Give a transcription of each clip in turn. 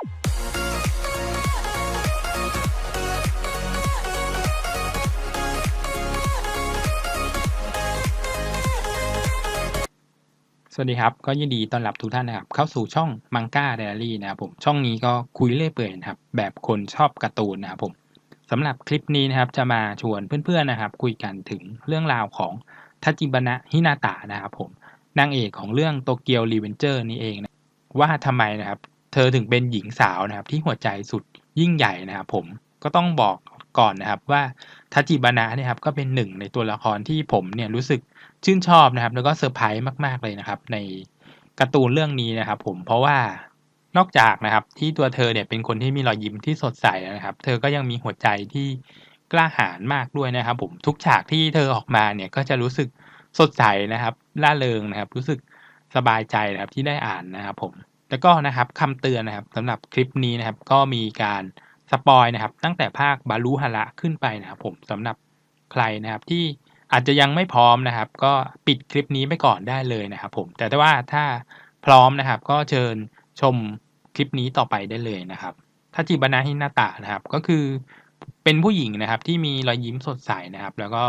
สวัสดีครับ ก็ยินดีต้อนรับทุกท่านนะครับ เข้าสู่ช่อง Manga Diary นะครับผมช่องนี้ก็คุยเรื่อยเปื่อยนะครับ แบบคนชอบการ์ตูนนะครับผมสำหรับคลิปนี้นะครับจะมาชวนเพื่อนๆนะครับ คุยกันถึงเรื่องราวของทัจิบนะฮินาตะนะครับผมนางเอกของเรื่องโตเกียวรีเวนเจอร์นี่เองนะว่าทำไมนะครับ เธอถึงเป็นหญิงสาวนะครับ ที่หัวใจสุดยิ่งใหญ่นะครับผมก็ต้องบอกก่อนนะครับว่าทัจิบานะเนี่ยครับก็เป็นหนึ่งในตัวละครที่ผมเนี่ยรู้สึกชื่นชอบนะครับ แล้วก็เซอร์ไพรส์มากๆเลยนะครับ ในการ์ตูนเรื่องนี้นะครับ ผมเพราะว่านอกจากนะครับ ที่ตัวเธอเนี่ยเป็นคนที่มีรอยยิ้มที่สดใสนะครับ เธอก็ยังมีหัวใจที่กล้าหาญมากด้วยนะครับ ผมทุกฉากที่เธอออกมาเนี่ยก็จะรู้สึกสดใสนะครับ ล่าเริงนะครับ รู้สึกสบายใจนะครับที่ได้อ่านนะครับ ผม แล้วก็นะครับคำเตือนนะครับสำหรับคลิปนี้นะครับ ก็มีการสปอยนะครับ ตั้งแต่ภาคบารุฮาระขึ้นไปนะครับผมสำหรับใครนะครับที่อาจจะยังไม่พร้อมนะครับ ก็ปิดคลิปนี้ไปก่อนได้เลยนะครับ ผม แต่ว่าถ้าพร้อมนะครับ ก็เชิญชมคลิปนี้ต่อไปได้เลยนะครับทัจิบานะฮินาตะนะครับ ก็คือเป็นผู้หญิงนะครับ ที่มีรอยยิ้มสดใสนะครับ แล้วก็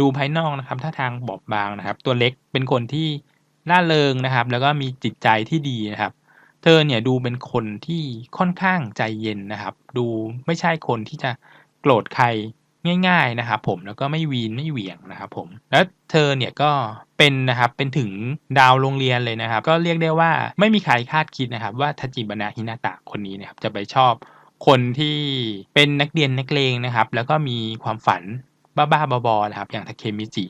ดูภายนอกนะครับท่าทางบอบบางนะครับ ตัวเล็กเป็นคนที่ร่าเริงนะครับ แล้วก็มีจิตใจที่ดีนะครับ เธอเนี่ยดูเป็นคนที่ค่อนข้างใจเย็นนะครับ ดูไม่ใช่คนที่จะโกรธใครง่าย ๆนะครับผมแล้วก็ไม่วีนไม่เหวี่ยงนะครับผมแล้วเธอเนี่ยก็เป็นนะครับเป็นถึงดาวโรงเรียนเลยนะครับ ก็เรียกได้ว่าไม่มีใครคาดคิดนะครับว่าทจิบนะฮินาตะคนนี้นะครับจะไปชอบคนที่เป็นนักเรียนนักเลงนะครับ แล้วก็มีความฝันบ้าๆบอๆนะครับอย่างทาเคมิจิ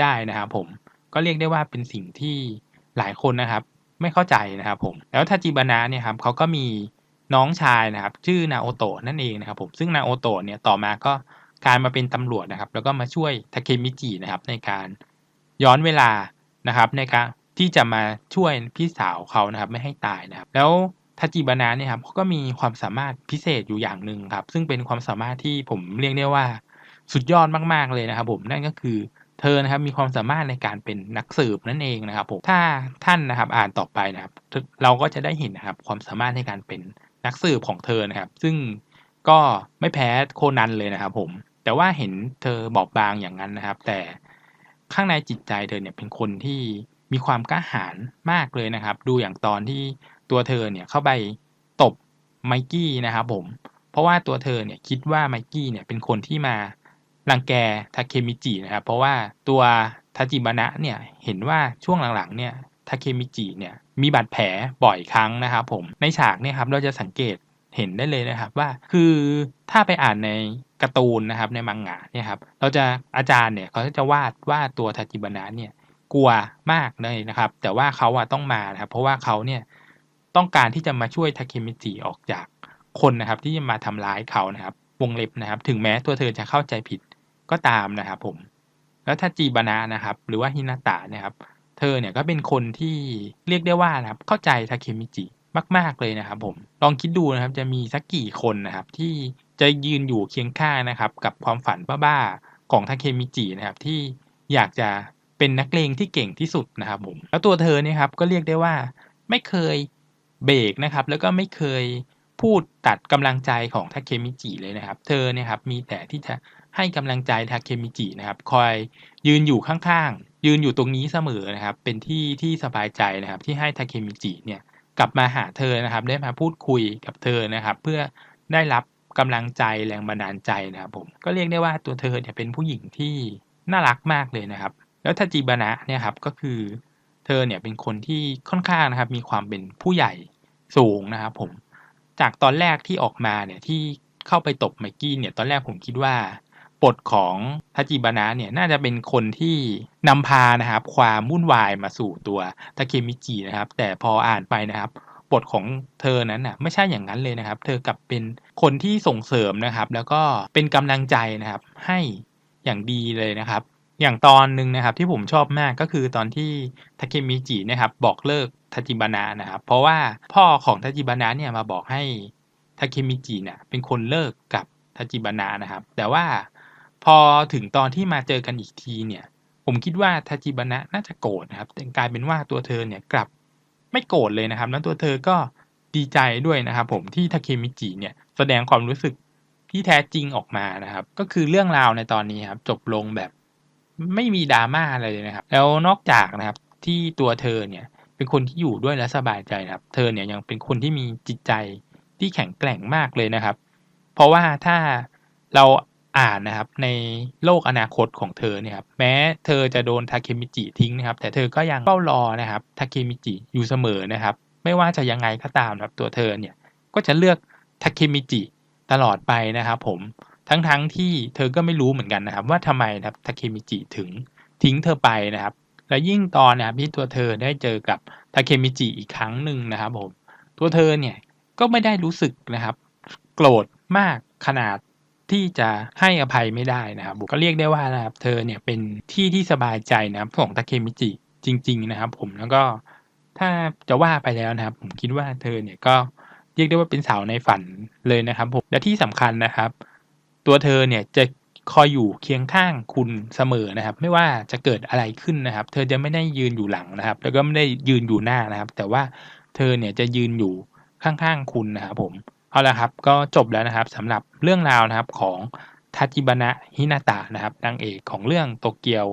ได้นะครับผมก็เรียกได้ว่าเป็นสิ่งที่หลายคนนะครับ ไม่เข้าใจนะครับผม แล้วทาจิบานะเนี่ยครับเขาก็มีน้องชายนะครับ ชื่อนาโอโตะนั่นเองนะครับผมซึ่งนาโอโตะเนี่ยต่อมาก็การมาเป็นตำรวจนะครับ แล้วก็มาช่วยทาเคมิจินะครับในการย้อนเวลานะครับในการที่จะมาช่วยพี่สาวเขานะครับไม่ให้ตายนะครับ แล้วทาจิบานะเนี่ยครับเขาก็มีความสามารถพิเศษอยู่อย่างหนึ่งครับ ซึ่งเป็นความสามารถที่ผมเรียกได้ว่าสุดยอดมาก ๆเลยนะครับผมนั่นก็คือ เธอนะครับมีความสามารถในการเป็นนักสืบนั่นเองนะครับผมถ้าท่านนะครับอ่านต่อไปนะครับเราก็จะได้เห็นนะครับความสามารถในการเป็นนักสืบของเธอนะครับ ซึ่งก็ไม่แพ้โคนันเลยนะครับผมแต่ว่าเห็นเธอบอบบางอย่างนั้นนะครับ แต่ข้างในจิตใจเธอเนี่ยเป็นคนที่มีความกล้าหาญมากเลยนะครับ ดูอย่างตอนที่ตัวเธอเนี่ยเข้าไปตบไมกี้นะครับผมเพราะว่าตัวเธอเนี่ยคิดว่าไมกี้เนี่ยเป็นคนที่มา รังแกทาเคมิจินะครับเพราะว่าตัวทาจิบานะเนี่ยเห็นว่าช่วงหลังๆเนี่ยทาเคมิจิเนี่ยมีบาดแผลบ่อยครั้งนะครับผมในฉากเนี่ยครับเราจะสังเกตเห็นได้เลยนะครับว่าคือถ้าไปอ่านในการ์ตูนนะครับในมังงะเนี่ยครับเราจะอาจารย์เนี่ยเขาจะวาดว่าตัวทาจิบานะเนี่ยกลัวมากเลยนะครับ แต่ว่าเขาอะต้องมานะครับเพราะว่าเขาเนี่ยต้องการที่จะมาช่วยทาเคมิจิออกจากคนนะครับที่จะมาทำร้ายเขานะครับวงเล็บนะครับ ถึงแม้ตัวเธอจะเข้าใจผิด ก็ตามนะครับผม แล้วถ้าจีบานะนะครับ หรือว่าฮินาตะเนี่ยครับ เธอเนี่ยก็เป็นคนที่เรียกได้ว่านะครับ เข้าใจทาเคมิจิมาก ๆ เลยนะครับ ผม ลองคิดดูนะครับ จะมีสักกี่คนนะครับ ที่จะยืนอยู่เคียงข้างนะครับ กับความฝันบ้าๆของทาเคมิจินะครับ ที่อยากจะเป็นนักเลงที่เก่งที่สุดนะครับ ผม แล้วตัวเธอเนี่ยครับก็เรียกได้ว่าไม่เคยเบรกนะครับ แล้วก็ไม่เคยพูดตัดกำลังใจของทาเคมิจิเลยนะครับ เธอเนี่ยครับมีแต่ที่จะ ให้กำลังใจทาเคมิจินะครับ คอยยืนอยู่ข้างๆ ยืนอยู่ตรงนี้เสมอนะครับ เป็นที่ที่สบายใจนะครับ ที่ให้ทาเคมิจิเนี่ยกลับมาหาเธอนะครับ ได้มาพูดคุยกับเธอนะครับ เพื่อได้รับกำลังใจแรงบันดาลใจนะครับผม ก็เรียกได้ว่าตัวเธอเนี่ยเป็นผู้หญิงที่น่ารักมากเลยนะครับ แล้วทาจิบานะเนี่ยครับก็คือ เธอเนี่ยเป็นคนที่ค่อนข้างนะครับ มีความเป็นผู้ใหญ่สูงนะครับผม จากตอนแรกที่ออกมาเนี่ยที่เข้าไปตบไมกี้เนี่ย ตอนแรกผมคิดว่า บทของทาจิบานะเนี่ยน่าจะเป็นคนที่นำพานะครับความวุ่นวายมาสู่ตัวทาเคมิจินะครับ แต่พออ่านไปนะครับบทของเธอนั้นน่ะไม่ใช่อย่างนั้นเลยนะครับ เธอกลับเป็นคนที่ส่งเสริมนะครับ แล้วก็เป็นกำลังใจนะครับ ให้อย่างดีเลยนะครับ อย่างตอนหนึ่งนะครับที่ผมชอบมากก็คือตอนที่ทาเคมิจินะครับบอกเลิกทาจิบานะนะครับ เพราะว่าพ่อของทาจิบานะเนี่ยมาบอกให้ทาเคมิจิเนี่ยเป็นคนเลิกกับทาจิบานะนะครับ แต่ว่า พอถึงตอนที่มาเจอกันอีกทีเนี่ย ผมคิดว่าทาจิบนะน่าจะโกรธนะครับแต่กลายเป็นว่าตัวเธอเนี่ยกลับไม่โกรธเลยนะครับ แล้วตัวเธอก็ดีใจด้วยนะครับ ผมที่ทาเคมิจิเนี่ยแสดงความรู้สึกที่แท้จริงออกมานะครับ ก็คือเรื่องราวในตอนนี้ครับ จบลงแบบไม่มีดราม่าอะไรเลยนะครับ แล้วนอกจากนะครับที่ตัวเธอเนี่ยเป็นคนที่อยู่ด้วยและสบายใจนะครับ เธอเนี่ยยังเป็นคนที่มีจิตใจที่แข็งแกร่งมากเลยนะครับ เพราะว่าถ้าเรา อ่านนะครับ ในโลกอนาคตของเธอเนี่ยครับแม้เธอจะโดนทาเคมิจิทิ้งนะครับ แต่เธอก็ยังเฝ้ารอนะครับทาเคมิจิอยู่เสมอนะครับ ไม่ว่าจะยังไงก็ตามครับตัวเธอเนี่ยก็จะเลือกทาเคมิจิตลอดไปนะครับ ผมทั้งๆทที่เธอก็ไม่รู้เหมือนกันนะครับ ว่าทำไมนะครับทาเคมิจิถึงทิ้งเธอไปนะครับ และยิ่งตอนนะครับที่ตัวเธอได้เจอกับทาเคมิจิอีกครั้งหนึ่งนะครับ ผม ตัวเธอเนี่ยก็ไม่ได้รู้สึกนะครับ โกรธมากขนาด ที่จะให้อภัยไม่ได้นะครับก็เรียกได้ว่านะครับเธอเนี่ยเป็นที่ที่สบายใจนะครับของทาเคมิจิจริง ๆ นะครับ ผมแล้วก็ถ้าจะว่าไปแล้วนะครับ ผมคิดว่าเธอเนี่ยก็เรียกได้ว่าเป็นสาวในฝันเลยนะครับผมและที่สำคัญนะครับ ตัวเธอเนี่ยจะคอยอยู่เคียงข้างคุณเสมอนะครับ ไม่ว่าจะเกิดอะไรขึ้นนะครับ เธอจะไม่ได้ยืนอยู่หลังนะครับ แล้วก็ไม่ได้ยืนอยู่หน้านะครับ แต่ว่าเธอเนี่ยจะยืนอยู่ข้างๆคุณนะครับผม เอาละครับก็จบแล้วนะครับสำหรับเรื่องราวนะครับของทัจิบนะฮินาตะนะครับนางเอกของเรื่องโตเกียว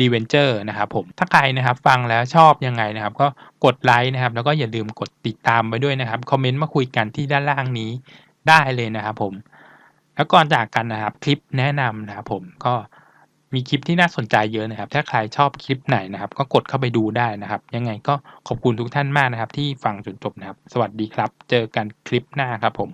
รีเวนเจอร์นะครับผมถ้าใครนะครับฟังแล้วชอบยังไงนะครับ ก็กดไลค์นะครับ แล้วก็อย่าลืมกดติดตามไปด้วยนะครับคอมเมนต์มาคุยกันที่ด้านล่างนี้ได้เลยนะครับผม แล้วก่อนจากกันนะครับคลิปแนะนำนะครับผมก็ มีคลิปที่น่าสนใจเยอะนะครับ ถ้าใครชอบคลิปไหนนะครับ ก็กดเข้าไปดูได้นะครับ ยังไงก็ขอบคุณทุกท่านมากนะครับ ที่ฟังจนจบนะครับ สวัสดีครับ เจอกันคลิปหน้าครับผม